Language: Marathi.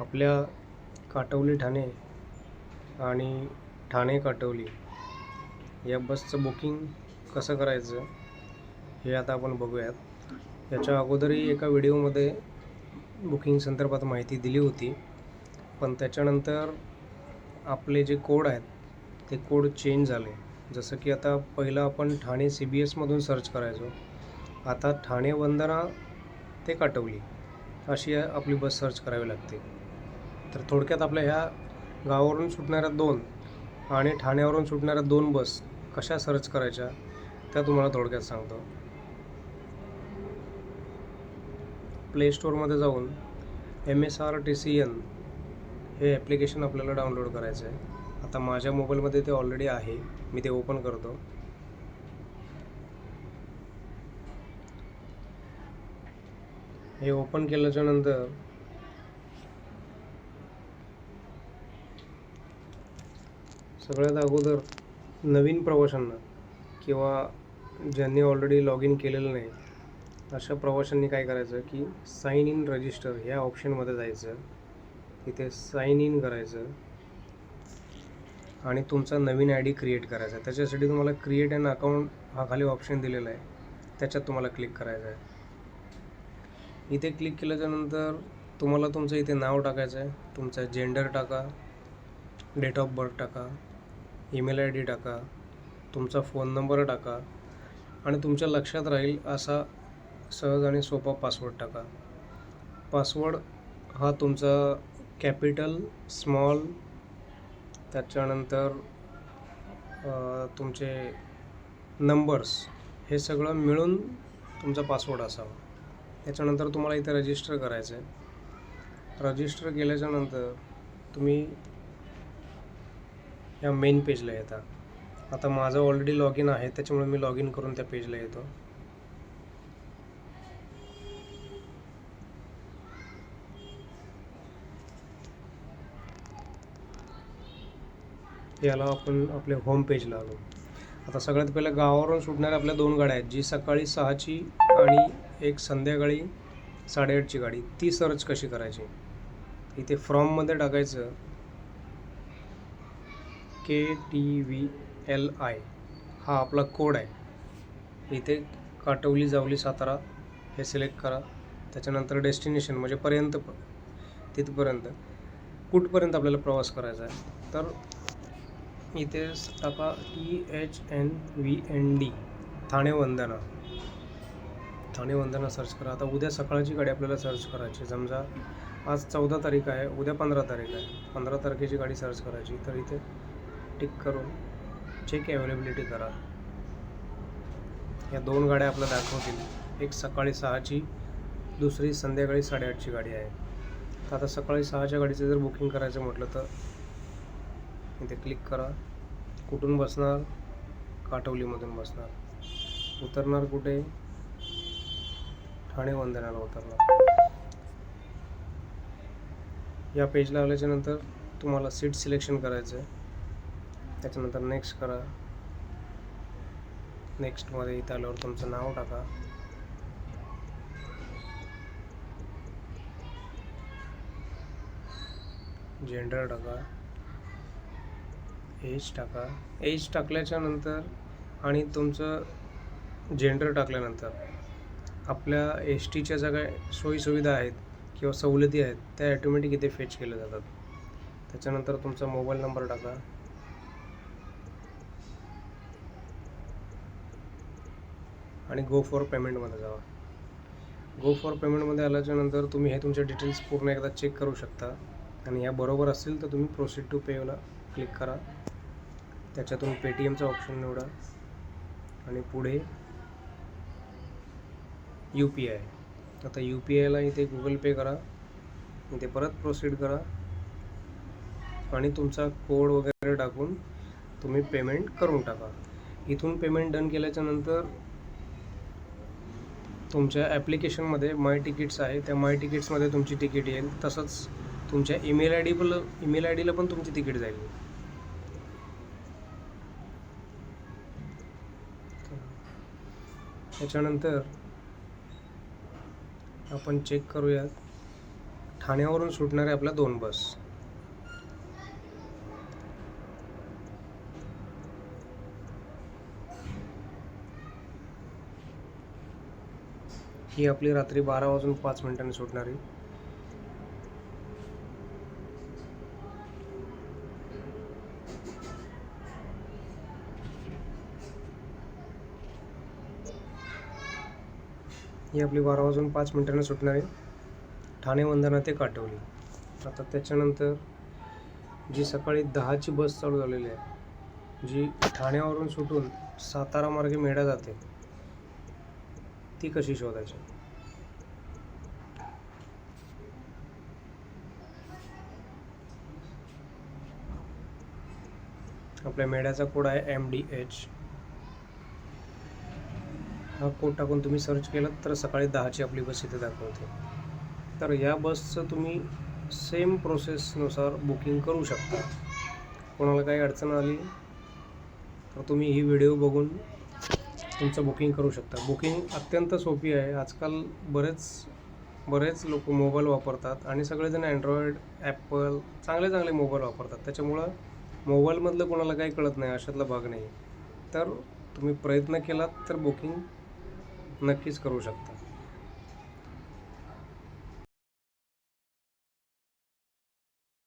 आपल्या काटवली ठाणे आणि ठाणे काटवली या बसचं बुकिंग कसं करायचं हे आता आपण बघूयात. याच्या अगोदरही एका व्हिडिओमध्ये बुकिंग संदर्भात माहिती दिली होती. पण त्याच्यानंतर आपले जे कोड आहेत ते कोड चेंज झाले. जसं की आता पहिलं आपण ठाणे सी बी एसमधून सर्च करायचो. आता ठाणे वंदना ते काटवली अशी आपली बस सर्च करावी लागते. तर थोडक्यात आपल्या ह्या गावावरून सुटणाऱ्या दोन आणि ठाण्यावरून सुटणाऱ्या दोन बस कशा सर्च करायच्या त्या तुम्हाला थोडक्यात सांगतो. प्ले स्टोअरमध्ये जाऊन M S R T C N हे ॲप्लिकेशन आपल्याला डाउनलोड करायचं आहे. आता माझ्या मोबाईलमध्ये ते ऑलरेडी आहे. मी ते ओपन करतो. हे ओपन केल्याच्यानंतर सगळ्यात अगोदर नवीन प्रवाशांना किंवा ज्यांनी ऑलरेडी लॉग इन केलेलं नाही अशा प्रवाशांनी काय करायचं की साईन इन रजिस्टर ह्या ऑप्शनमध्ये जायचं. तिथे साईन इन करायचं आणि तुमचा नवीन आय डी क्रिएट करायचा. आहे त्याच्यासाठी तुम्हाला क्रिएट अन अकाउंट हा खाली ऑप्शन दिलेला आहे. त्याच्यात तुम्हाला क्लिक करायचं आहे. इथे क्लिक केल्याच्यानंतर तुम्हाला तुमचं इथे नाव टाकायचं आहे. तुमचा जेंडर टाका डेट ऑफ बर्थ टाका ईमेल आय डी टाका तुमचा फोन नंबर टाका आणि तुमच्या लक्षात राहील असा सहज आणि सोपा पासवर्ड टाका. पासवर्ड हा तुमचा कॅपिटल स्मॉल त्याच्यानंतर तुमचे नंबर्स हे सगळं मिळून तुमचा पासवर्ड असावा. त्याच्यानंतर तुम्हाला इथे रजिस्टर करायचं आहे रजिस्टर केल्याच्यानंतर तुम्ही या मेन पेजला येता आता माझं ऑलरेडी लॉग इन आहे त्याच्यामुळे मी लॉग इन करून त्या पेजला येतो. याला आपण आपल्या होम पेजला आलो. आता सगळ्यात पहिल्या गावावरून सुटणाऱ्या आपल्या दोन गाड्या आहेत जी सकाळी सहाची आणि एक संध्याकाळी साडेआठची गाडी. ती सर्च कशी करायची? इथे फ्रॉममध्ये टाकायचं. K T V L I. हा आपला कोड आहे. इथे काटवली जावली सातारा हे सिलेक्ट करा. त्याच्यानंतर डेस्टिनेशन म्हणजे पर्यंत प- तिथपर्यंत. कुठपर्यंत आपल्याला प्रवास करायचा आहे? तर इथे टाका E H N V N D. Thane Vandana. Thane Vandana search करा. आता उद्या सकाळची गाडी आपल्याला सर्च करायची. समजा आज चौदा तारीख आहे उद्या पंधरा तारीख आहे. पंधरा तारखेची गाडी सर्च करायची. तर इथे टिक करून चेक अवेलेबिलिटी करा. या दोन गाड्या आपल्याला दाखवतील. एक सकाळी सहाची दुसरी संध्याकाळी साडेआठची गाडी आहे. तर आता सकाळी सहाच्या गाडीचं जर बुकिंग करायचं म्हटलं तर इथे क्लिक करा. कुठून बसणार? काटवलीमधून बसणार. उतरणार कुठे? ठाणे वंदनाला उतरणार. या पेजला आल्याच्यानंतर तुम्हाला सीट सिलेक्शन करायचं आहे त्याच्यानंतर नेक्स्ट करा. नेक्स्टमध्ये इथं आल्यावर तुमचं नाव टाका. जेंडर टाका. एज टाका. एज टाकल्याच्या नंतर आणि तुमचं जेंडर टाकल्यानंतर आपल्या एस टीच्या ज्या काय सोयीसुविधा आहेत किंवा सवलती आहेत त्या ॲटोमॅटिक इथे फेच केल्या जातात. त्याच्यानंतर तुमचा मोबाईल नंबर टाका. आणि गो फॉर पेमेंटमध्ये जावा. गो फॉर पेमेंटमध्ये आल्याच्यानंतर तुम्ही हे तुमचे डिटेल्स पूर्ण एकदा चेक करू शकता. आणि या बरोबर असतील तर तुम्ही प्रोसीड टू पेला क्लिक करा. त्याच्यातून पेटीएमचा ऑप्शन निवडा. आणि पुढे यू पी आय आता यू पी आयला इथे गुगल पे करा. इथे परत प्रोसीड करा. आणि तुमचा कोड वगैरे टाकून तुम्ही पेमेंट करून टाका. इथून पेमेंट डन केल्याच्यानंतर तुमच्या ॲप्लिकेशनमध्ये माय तिकीट्स आहे. त्या माय तिकीट्समध्ये तुमची तिकीट येईल. तसंच तुमच्या ईमेल आय डी पण ईमेल आय डीला पण तुमची तिकीट जाईल. त्याच्यानंतर आपण चेक करूयात. ठाण्यावरून सुटणाऱ्या आपल्या दोन बस ही आपली रात्री बारा वाजून पाच मिनिटांनी सुटणारी ही आपली बारा वाजून पाच मिनिटांनी सुटणारी ठाणे वंदना ते काटवली आता त्याच्यानंतर जी सकाळी दहाची बस चालू झालेली आहे जी ठाण्यावरून सुटून सातारा मार्गे मेढा जाते ती कशी शोधायची? आपल्या मेढ्याचा कोड आहे एम डी एच हा कोड टाकून तुम्ही सर्च केलं तर सकाळी दहाची आपली बस इथे दाखवते. तर या बसचं तुम्ही सेम प्रोसेसनुसार बुकिंग करू शकता. कोणाला काही अडचण आली तर तुम्ही ही व्हिडिओ बघून तुमचं बुकिंग करू शकता. बुकिंग अत्यंत सोपी आहे. आजकाल बरेच बरेच लोक मोबाईल वापरतात आणि सगळेजण अँड्रॉइड ॲपल चांगले चांगले मोबाईल वापरतात. त्याच्यामुळं मोबाईलमधलं कोणाला काही कळत नाही अशातला भाग नाही. तर तुम्ही प्रयत्न केलात तर बुकिंग नक्कीच करू शकता.